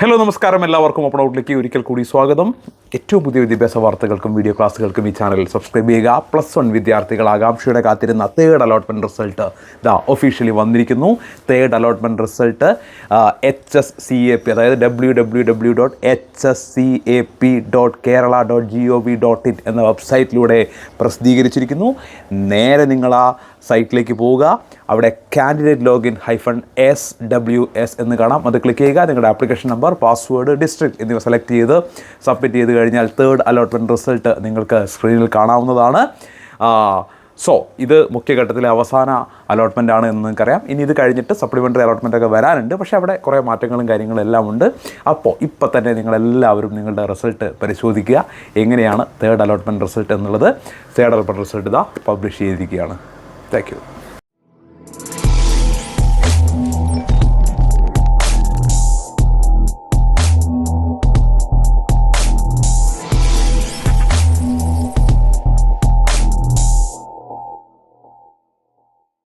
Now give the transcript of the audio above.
Hello നമസ്കാരം. എല്ലാവർക്കും open ഔട്ടിലേക്ക് ഒരിക്കൽ കൂടി സ്വാഗതം. ഏറ്റവും പുതിയ വിദ്യാഭ്യാസ വാർത്തകൾക്കും വീഡിയോ ക്ലാസ്സുകൾക്കും ഈ ചാനൽ സബ്സ്ക്രൈബ് ചെയ്യുക. പ്ലസ് വൺ വിദ്യാർത്ഥികൾ ആകാംക്ഷയുടെ കാത്തിരുന്ന തേർഡ് അലോട്ട്മെന്റ് റിസൾട്ട് ഇതാ ഒഫീഷ്യലി വന്നിരിക്കുന്നു. Third allotment result H S C A P അതായത് W W W dot H S C A P dot Kerala dot G O V dot in എന്ന വെബ്സൈറ്റിലൂടെ പ്രസിദ്ധീകരിച്ചിരിക്കുന്നു. നേരെ നിങ്ങൾ ആ സൈറ്റിലേക്ക് പോവുക. അവിടെ candidate login hyphen S W S എന്ന് കാണാം. അത് ക്ലിക്ക് ചെയ്യുക. നിങ്ങളുടെ ആപ്ലിക്കേഷൻ നമ്പർ പാസ്വേഡ് ഡിസ്ട്രിക്ട് എന്നിവ സെലക്ട് ചെയ്ത് സബ്മിറ്റ് ചെയ്ത് കഴിഞ്ഞാൽ തേർഡ് അലോട്ട്മെന്റ് റിസൾട്ട് നിങ്ങൾക്ക് സ്ക്രീനിൽ കാണാവുന്നതാണ്. സോ ഇത് മുഖ്യഘട്ടത്തിലെ അവസാന അലോട്ട്മെന്റ് ആണ് എന്ന് നിങ്ങൾക്കറിയാം. ഇനി ഇത് കഴിഞ്ഞിട്ട് സപ്ലിമെന്ററി അലോട്ട്മെന്റ് ഒക്കെ വരാനുണ്ട്. പക്ഷേ അവിടെ കുറേ മാറ്റങ്ങളും കാര്യങ്ങളും എല്ലാം ഉണ്ട്. അപ്പോൾ ഇപ്പോൾ തന്നെ നിങ്ങളെല്ലാവരും നിങ്ങളുടെ റിസൾട്ട് പരിശോധിക്കുക. എങ്ങനെയാണ് തേർഡ് അലോട്ട്മെന്റ് റിസൾട്ട് എന്നുള്ളത്? തേർഡ് അലോട്ട്മെന്റ് റിസൾട്ട് ഇതാ പബ്ലിഷ് ചെയ്തിരിക്കുകയാണ്. Thank you